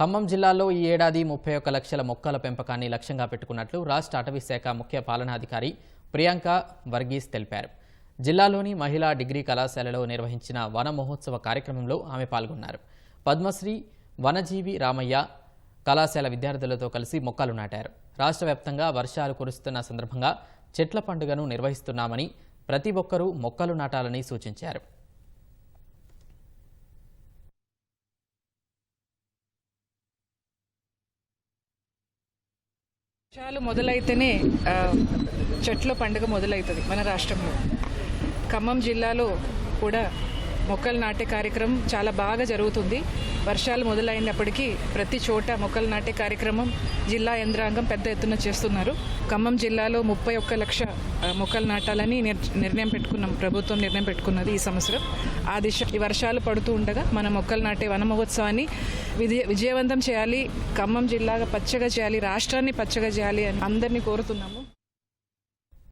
ఖమ్మం జిల్లాలో ఈ ఏడాది ముప్పై ఒక్క లక్షల మొక్కల పెంపకాన్ని లక్ష్యంగా పెట్టుకున్నట్లు రాష్ట్ర అటవీ శాఖ ముఖ్య పాలనాధికారి ప్రియాంక వర్గీస్ తెలిపారు. జిల్లాలోని మహిళా డిగ్రీ కళాశాలలో నిర్వహించిన వన మహోత్సవ కార్యక్రమంలో ఆమె పాల్గొన్నారు. పద్మశ్రీ వనజీవి రామయ్య కళాశాల విద్యార్థులతో కలిసి మొక్కలు నాటారు. రాష్ట్ర వ్యాప్తంగా వర్షాలు కురుస్తున్న సందర్భంగా చెట్ల పండుగను నిర్వహిస్తున్నామని ప్రతి ఒక్కరూ మొక్కలు నాటాలని సూచించారు. వర్షాలు మొదలైతేనే చెట్ల పండుగ మొదలవుతుంది మన రాష్ట్రంలో. ఖమ్మం జిల్లాలో కూడా మొక్కలు నాటే కార్యక్రమం చాలా బాగా జరుగుతుంది. వర్షాలు మొదలైనప్పటికీ ప్రతి చోట మొక్కలు నాటే కార్యక్రమం జిల్లా యంత్రాంగం పెద్ద ఎత్తున చేస్తున్నారు. ఖమ్మం జిల్లాలో ముప్పై ఒక్క లక్ష మొక్కలు నాటాలని నిర్- నిర్ణయం పెట్టుకున్నాం. ప్రభుత్వం నిర్ణయం పెట్టుకున్నది ఈ సంవత్సరం. ఆ దిశ ఈ వర్షాలు పడుతూ ఉండగా మన మొక్కలు నాటే వన మహోత్సవాన్ని విజయ విజయవంతం చేయాలి. ఖమ్మం జిల్లాగా పచ్చగా చేయాలి. రాష్ట్రాన్ని పచ్చగా చేయాలి అని అందరినీ కోరుతున్నాము.